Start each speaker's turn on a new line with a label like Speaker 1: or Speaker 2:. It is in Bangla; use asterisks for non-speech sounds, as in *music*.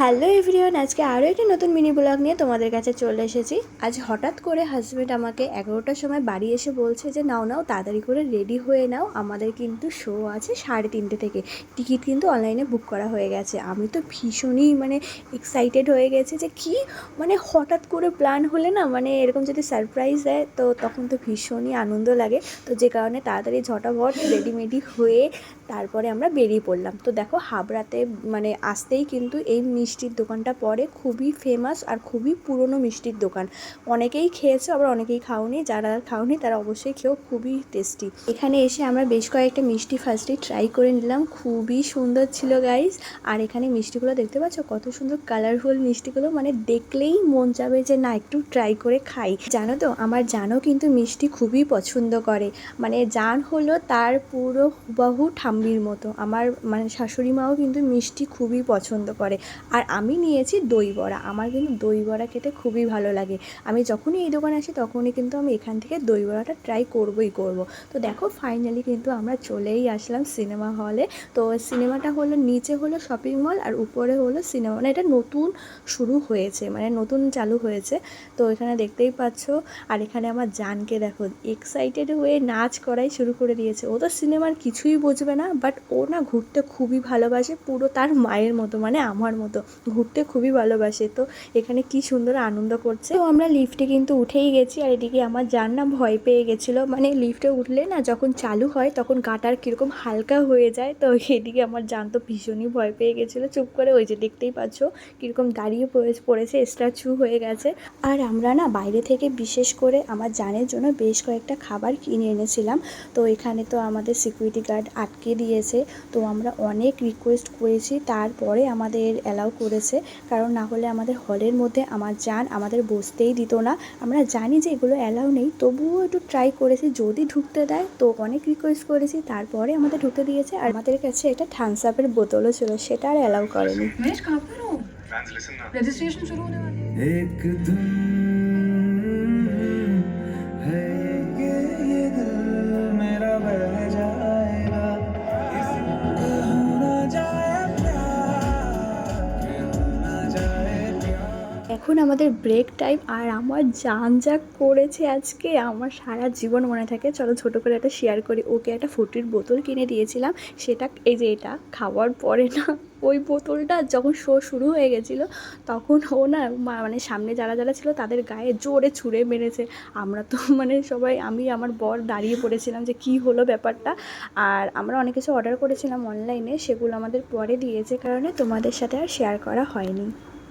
Speaker 1: হ্যালো এভরিওয়ান, আজকে আরও একটি নতুন মিনি ব্লগ নিয়ে তোমাদের কাছে চলে এসেছি। আজ হঠাৎ করে হাজব্যান্ড আমাকে এগারোটার সময় বাড়ি এসে বলছে যে, নাও নাও, তাড়াতাড়ি করে রেডি হয়ে নাও। আমাদের কিন্তু শো আছে সাড়ে তিনটে থেকে। টিকিট কিন্তু অনলাইনে বুক করা হয়ে গেছে। আমি তো ভীষণই মানে এক্সাইটেড হয়ে গেছে যে, কি? মানে হঠাৎ করে প্ল্যান হলে না মানে এরকম যদি সারপ্রাইজ দেয়, তো তখন তো ভীষণই আনন্দ লাগে। তো যে কারণে তাড়াতাড়ি ঝটাভট রেডিমেডি হয়ে তারপরে আমরা বেরিয়ে পড়লাম। তো দেখো, হাবড়াতে মানে আসতেই কিন্তু এই মিষ্টির দোকানটা পড়ে খুবই ফেমাস আর খুবই পুরনো মিষ্টির দোকান। অনেকেই খেয়েছে, আবার অনেকেই খাওনি। যারা খাওনি, তারা অবশ্যই খেয়েও খুবই টেস্টি এখানে এসে আমরা বেশ কয়েকটা মিষ্টি ফার্স্টে ট্রাই করে নিলাম। খুবই সুন্দর ছিল গাইস আর এখানে মিষ্টিগুলো দেখতে পাচ্ছ? কত সুন্দর কালারফুল মিষ্টিগুলো। মানে দেখলেই মন যাবে যে, না, একটু ট্রাই করে খাই। জানো তো, আমার জানও কিন্তু মিষ্টি খুবই পছন্দ করে। মানে জান হলো তার পুরো হুবাহু ঠাম্বির মতো। আমার মানে শাশুড়ি মাও কিন্তু মিষ্টি খুবই পছন্দ করে। আর আমি নিয়েছি দই বড়া। আমার কিন্তু দই বড়া খেতে খুবই ভালো লাগে। আমি যখনই এই দোকানে আসি তখনই কিন্তু আমি এখান থেকে দই বড়াটা ট্রাই করবই করব। তো দেখো ফাইনালি কিন্তু আমরা চলেই আসলাম সিনেমা হলে তো সিনেমাটা হলো নিচে হলো শপিং মল আর উপরে হলো সিনেমা মানে এটা নতুন শুরু হয়েছে মানে নতুন চালু হয়েছে। তো এখানে দেখতেই পাচ্ছ। আর এখানে আমার জানকে দেখো এক্সাইটেড হয়ে নাচ করাই শুরু করে দিয়েছে। ও তো সিনেমার কিছুই বুঝবে না বাট ও না ঘুরতে খুবই ভালোবাসে পুরো তার মায়ের মতো মানে আমার মতো। ঘুরতে খুবই ভালোবাসে। তো এখানে কি সুন্দর আনন্দ করছে। তো আমরা লিফটে কিন্তু উঠেই গেছি আর এদিকে আমার জান না ভয় পেয়ে গেছিল। মানে লিফটে উঠলে না যখন চালু হয় তখন গাটার কীরকম হালকা হয়ে যায়। তো এদিকে আমার জান তো ভীষণই ভয় পেয়ে গেছিল। চুপ করে ওই যে দেখতেই পাচ্ছ কীরকম দাঁড়িয়ে পড়ে- পড়েছে স্ট্যাচু হয়ে গেছে। আর আমরা না বাইরে থেকে বিশেষ করে আমার জানের জন্য বেশ কয়েকটা খাবার কিনে এনেছিলাম। তো এখানে তো আমাদের সিকিউরিটি গার্ড আটকে দিয়েছে। তো আমরা অনেক রিকোয়েস্ট করেছি। তারপরে আমাদের অ্যালাউ করেছে কারণ না হলে আমাদের হলের মধ্যে আমার যান আমাদের বসতেই দিত না। আমরা জানি যে এগুলো অ্যালাউ নেই তবুও একটু ট্রাই করেছি যদি ঢুকতে দেয় তো অনেক রিকোয়েস্ট করেছি তারপরে আমাদের ঢুকতে দিয়েছে। আর আমাদের কাছে একটা থামস আপের বোতলও ছিল সেটা আর অ্যালাউ করেনি।
Speaker 2: রেজিস্ট্রেশন শুরু
Speaker 1: এখন আমাদের ব্রেক টাইম আর আমার যান যা করেছে আজকে, আমার সারা জীবন মনে থাকে। চলো ছোটো করে একটা শেয়ার করি। ওকে একটা ফুটির বোতল কিনে দিয়েছিলাম। সেটা, এই যে এটা, খাওয়ার পরে না, ওই বোতলটা যখন শো শুরু হয়ে গেছিল, তখন ও না মানে সামনে যারা যারা ছিল তাদের গায়ে জোরে ছুঁড়ে মেরেছে। আমরা তো *laughs* মানে সবাই, আমি, আমার বর দাঁড়িয়ে পড়েছিলাম যে কি হলো ব্যাপারটা। আর আমরা অনেক কিছু অর্ডার করেছিলাম অনলাইনে সেগুলো আমাদের পরে দিয়েছে, কারণে তোমাদের সাথে আর শেয়ার করা হয়নি।